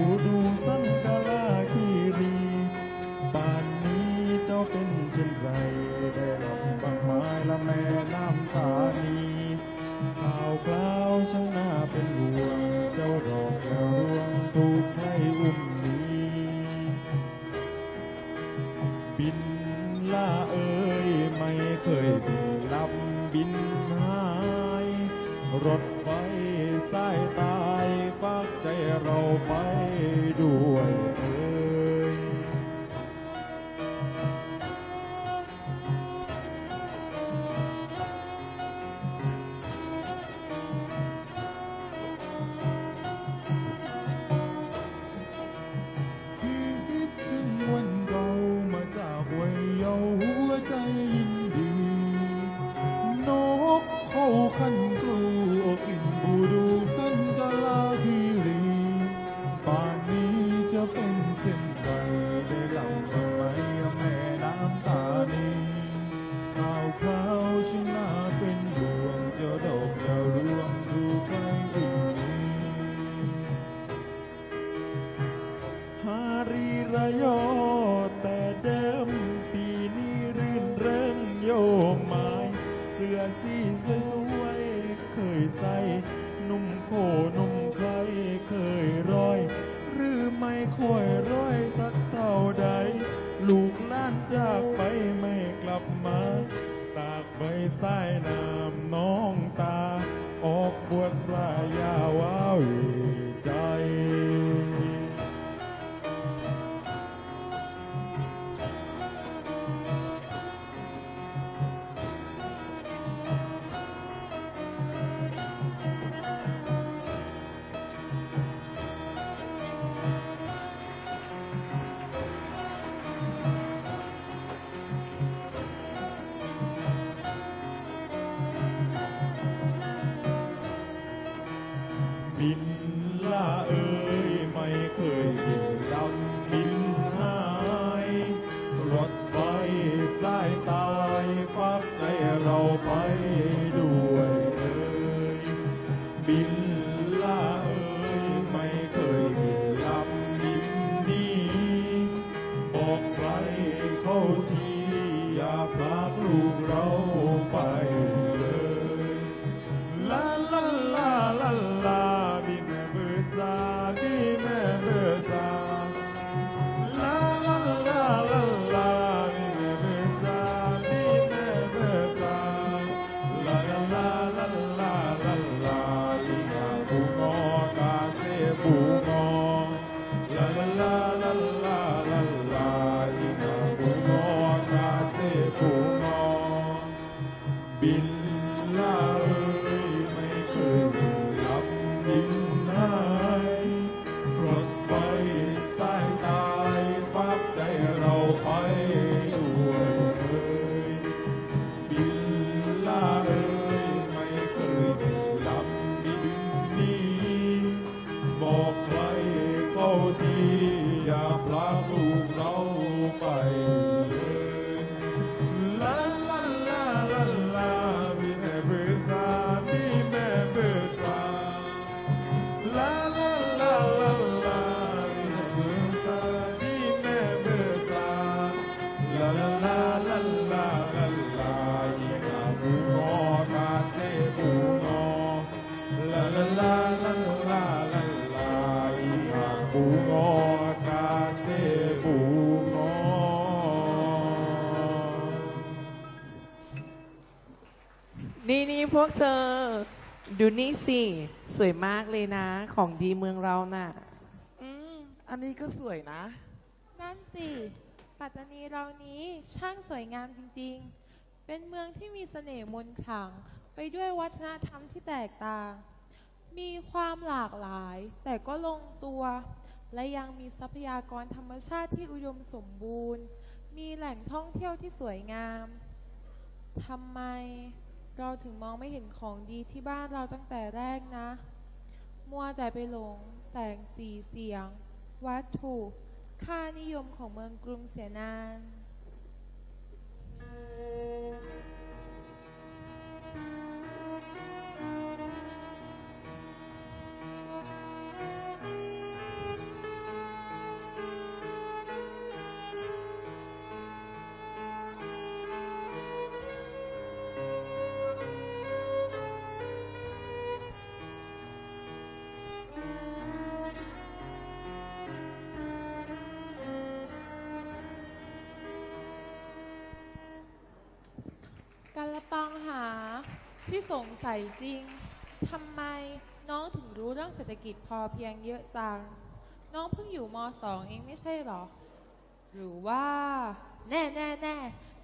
บูดูสันกาลาคีรีป่านนี้เจ้าเป็นเช่นไร ได้รับบังไม้ละแม่น้ำตานีข่าวคราวช่างน่าเป็นห่วง เจ้าดอกดาวรวงถูกใครอุ้มหนีบินล่าเอ่ยไม่เคยบินลับบินหายรถไฟสายตายฝากใจเราไปักให้เราไปด้วยเอ่ยบิน เธอ ดูนี่สิ สวยมากเลยนะ ของดีเมืองเราน่ะ อืม อันนี้ก็สวยนะ นั่นสิ ปัตตานีเรานี้ช่างสวยงามจริงๆ เป็นเมืองที่มีเสน่ห์มนต์ขลัง ไปด้วยวัฒนธรรมที่แตกต่าง มีความหลากหลาย แต่ก็ลงตัว และยังมีทรัพยากรธรรมชาติที่อุดมสมบูรณ์ มีแหล่งท่องเที่ยวที่สวยงามทำไม เราถึงมองไม่เห็นของดีที่บ้านเราตั้งแต่แรกนะ มัวแต่ไปหลงแต่งสีเสียง วัตถุ ค่านิยมของเมืองกรุงเสียนาน ฟังหาพี่สงสัยจริงทำไมน้องถึงรู้เรื่องเศรษฐกิจพอเพียงเยอะจัง น้องเพิ่งอยู่มสองเองไม่ใช่หรอ หรือว่า แน่แน่แน่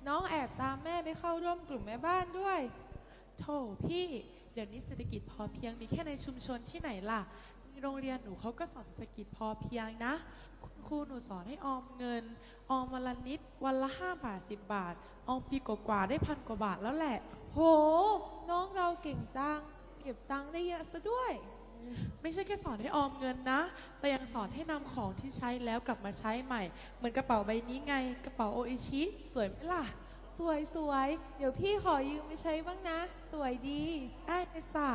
น้องแอบตามแม่ไปเข้าร่วมกลุ่มแม่บ้านด้วย โถพี่ เดี๋ยวนี้เศรษฐกิจพอเพียงมีแค่ในชุมชนที่ไหนล่ะ โรงเรียนหนูเขาก็สอนเศรษฐกิจพอเพียงนะ คุณครูหนูสอนให้ออมเงิน ออมวันละนิด วันละห้าบาทสิบบาท ออมปีกว่าๆได้พันกว่าบาทแล้วแหละ โห น้องเราเก่งจัง เก็บตังค์ได้เยอะซะด้วย ไม่ใช่แค่สอนให้ออมเงินนะ แต่ยังสอนให้นำของที่ใช้แล้วกลับมาใช้ใหม่ เหมือนกระเป๋าใบนี้ไง กระเป๋าโออิชิ สวยไหมล่ะ สวยสวยๆเดี๋ยวพี่ขอยืมไปใช้บ้างนะ สวยดี ได้เลยจ้ะ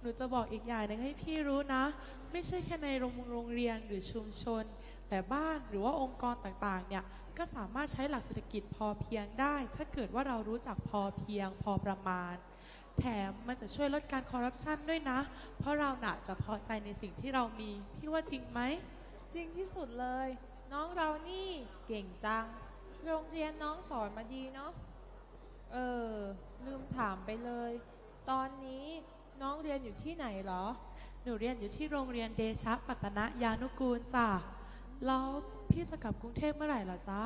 หนูจะบอกอีกอย่างหนึ่งให้พี่รู้นะ ไม่ใช่แค่ในโรงโรงเรียนหรือชุมชน แต่บ้านหรือว่าองค์กรต่างๆ เนี่ย ก็สามารถใช้หลักเศรษฐกิจพอเพียงได้ ถ้าเกิดว่าเรารู้จักพอเพียงพอประมาณ แถมมันจะช่วยลดการคอร์รัปชันด้วยนะ เพราะเราหนาจะพอใจในสิ่งที่เรามี พี่ว่าจริงไหม จริงที่สุดเลย น้องเรานี่เก่งจัง โรงเรียนน้องสอนมาดีเนาะ เออ ลืมถามไปเลย ตอนนี้ น้องเรียนอยู่ที่ไหนเหรอ หนูเรียนอยู่ที่โรงเรียนเดชะปัตตนะยานุกูลจ้ะ แล้วพี่จะกลับกรุงเทพเมื่อไหร่ล่ะจ๊ะ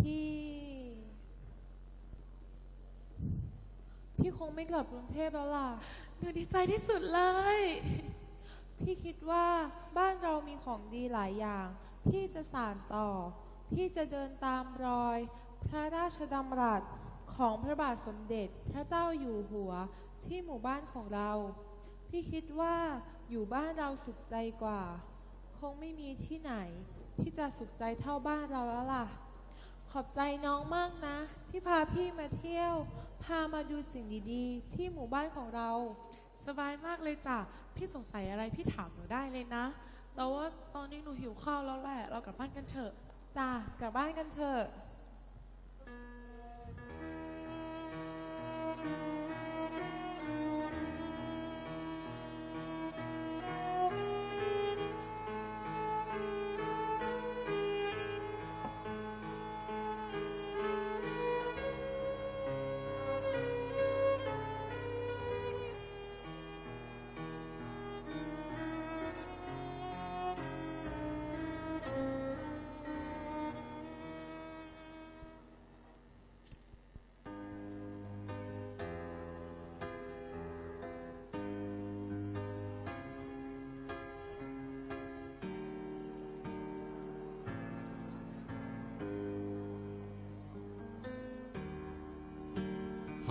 พี่ พี่คงไม่กลับกรุงเทพแล้วล่ะ หนูดีใจที่สุดเลย พี่คิดว่าบ้านเรามีของดีหลายอย่าง พี่จะสานต่อ พี่จะเดินตามรอย พระราชดำรัส ของพระบาทสมเด็จพระเจ้าอยู่หัวที่หมู่บ้านของเรา พี่คิดว่าอยู่บ้านเราสุขใจกว่า คงไม่มีที่ไหนที่จะสุขใจเท่าบ้านเราแล้วล่ะ ขอบใจน้องมากนะ ที่พาพี่มาเที่ยว พามาดูสิ่งดีๆ ที่หมู่บ้านของเรา สบายมากเลยจ้ะ พี่สงสัยอะไรพี่ถามหนูได้เลยนะ แต่ว่าตอนนี้หนูหิวข้าวแล้วแหละ เรากลับบ้านกันเถอะ จ้ะ กลับบ้านกันเถอะ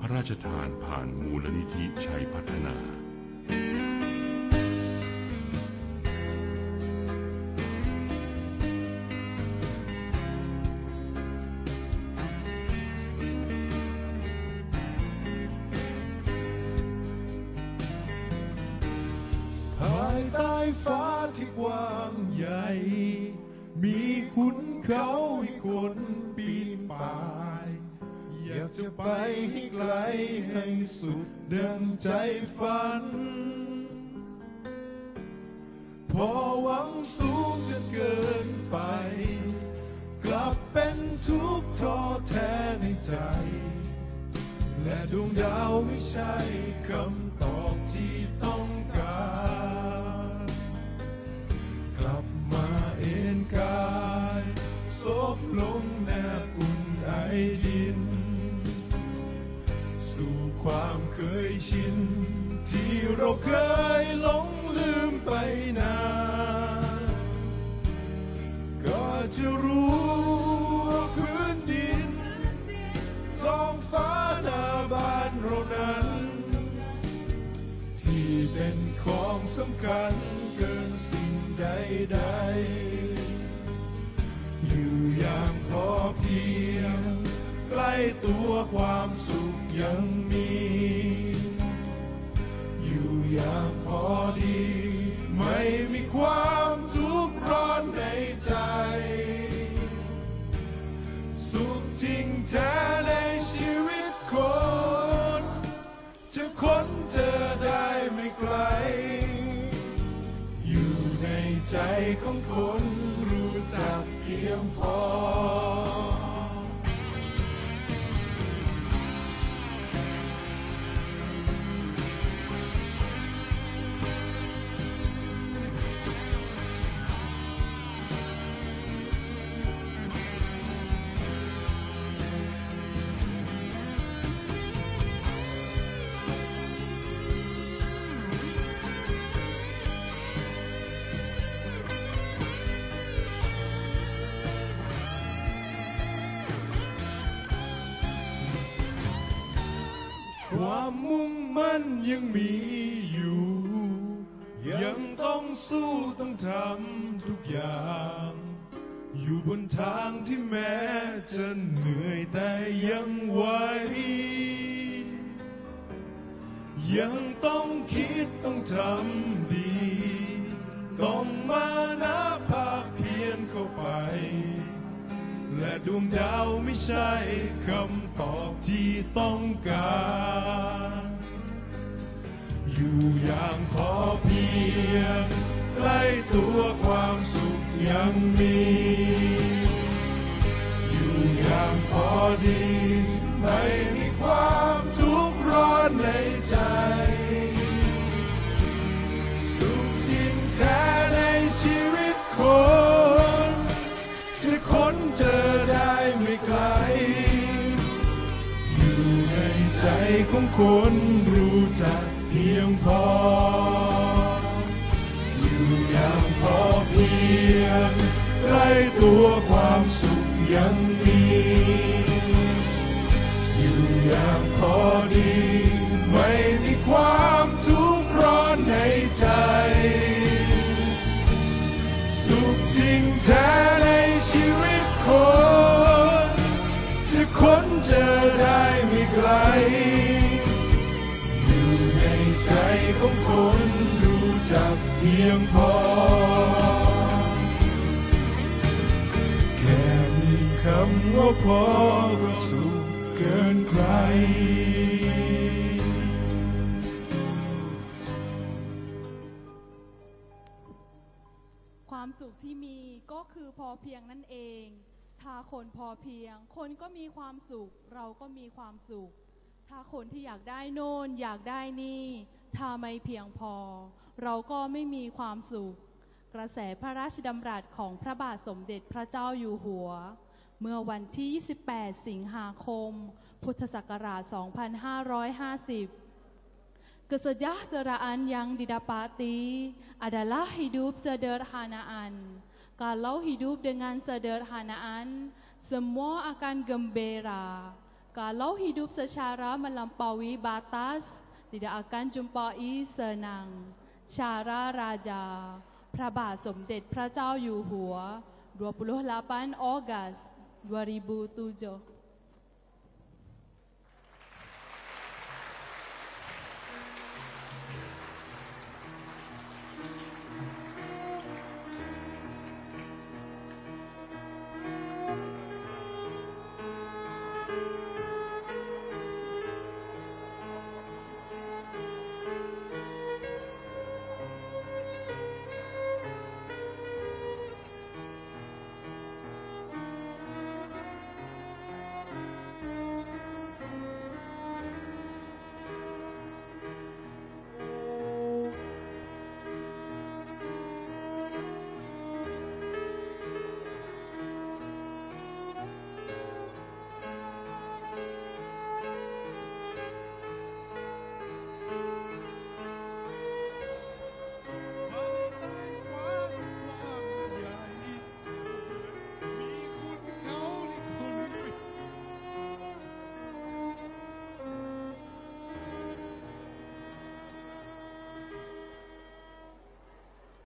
พระราชทานผ่านมูลนิธิชัยพัฒนา ภายใต้ฟ้าที่กว้างใหญ่ มีขุนเขาให้คน จะไปให้ไกลให้สุดดังใจฝัน พอหวังสูงจนเกินไป กลับเป็นทุกข์ท้อแท้ในใจ และดวงดาวไม่ใช่ ของคนรู้จักเพียงพอ ความมุ่งมั่นยังมีอยู่ ยังต้องสู้ต้องทำทุกอย่าง อยู่บนทางที่แม้จะเหนื่อยแต่ยังไหวยังต้องคิดต้องทำดี ต้องมานะภาคเพียรเข้าไป และดวงดาวไม่ใช่คำตอบที่ต้องการ อยู่อย่างพอ ของคนรู้จักเพียงพอ อยู่อย่างพอเพียงใกล้ตัวความสุขยังมี อยู่อย่างพอดี อได้ไม่ไกล อยู่ในใจของคนรู้จักเพียงพอ แค่มีคำว่าพอก็สุขเกินใครความสุขที่มีก็คือพอเพียงนั่นเอง ถ้าคนพอเพียง คนก็มีความสุข เราก็มีความสุข ถ้าคนที่อยากได้โน่นอยากได้นี่ ถ้าไม่เพียงพอ เราก็ไม่มีความสุข กระแสพระราชดำรัสของพระบาทสมเด็จพระเจ้าอยู่หัว เมื่อวันที่ 28 สิงหาคม พุทธศักราช 2550 Kesejahteraan yang didapati adalah hidup sederhanaan. Kalau hidup dengan sederhanaan, semua akan gembira. Kalau hidup secara melampaui batas, tidak akan jumpai senang. Cara Raja พระบาทสมเด็จพระเจ้าอยู่หัว 28 Ogos 2007